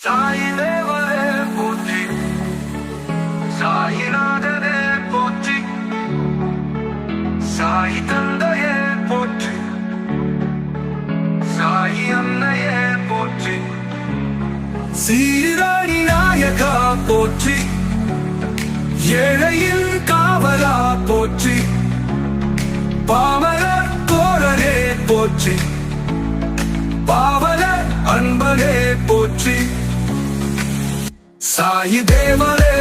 சாய் தேவரே போற்றி சாயிநாதனே போற்றி சாய் தந்தையே போற்றி சாய் அன்னையே போற்றி சீராணி நாயகா போற்றி ஏழையில் காவலா போற்றி பாமரர் கோரரே போற்றி பாவலர் அன்பரே போற்றி சாயி தேவரே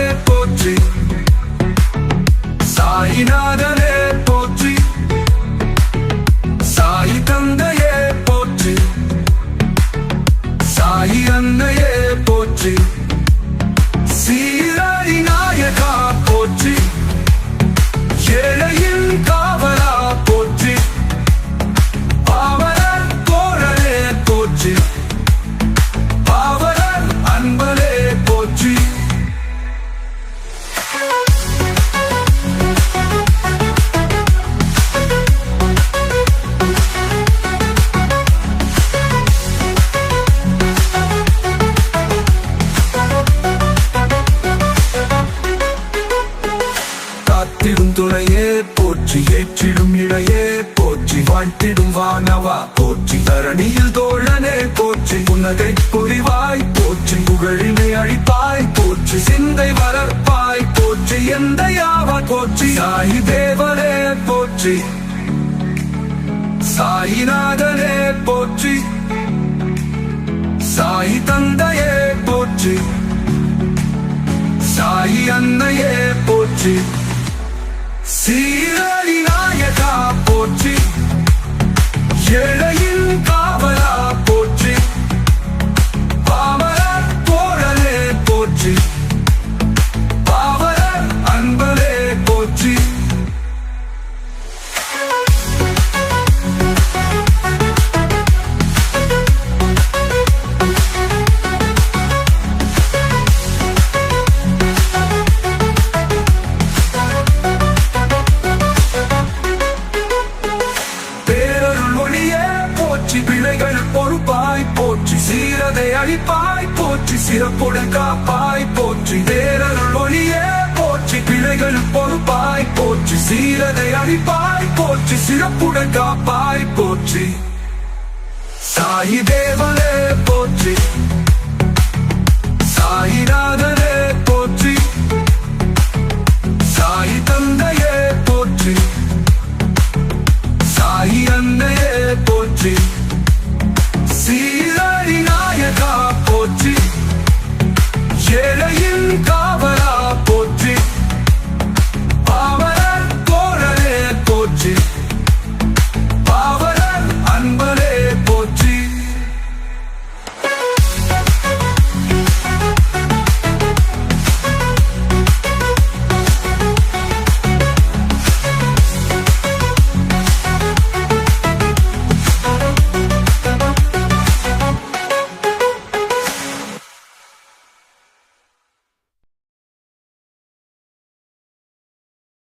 துணையே போற்றி ஏற்றிடும் இழையே போற்றி வாழ்த்திடும் வானவா போற்றி தரணியில் தோழனே போற்றி புன்னகை புரிவாய் போற்றி புகழினை அழிப்பாய் போற்றி சிந்தை வளர்ப்பாய் போற்றி எந்த யாவா போற்றி சாயி தேவரே போற்றி சாயிநாதனே போற்றி சாயி தந்தையே போற்றி சாயி அன்னையே போற்றி. சீரடி நாயகா போற்றி. ஏழையின் சிறனை அழிப்பாய் போற்றி சிறப்புடன் காப்பாய் போற்றி வேறருள் ஒளியே போற்றி பிழைகள் பொறுப்பாய் போற்றி சீரனை அழிப்பாய் போற்றி சிறப்புடன் காப்பாய் போற்றி. சாயி தேவனே போற்றி. சாயிநாதனே போற்றி. சாயி தந்தையே போற்றி. சாயி அன்னையே போற்றி.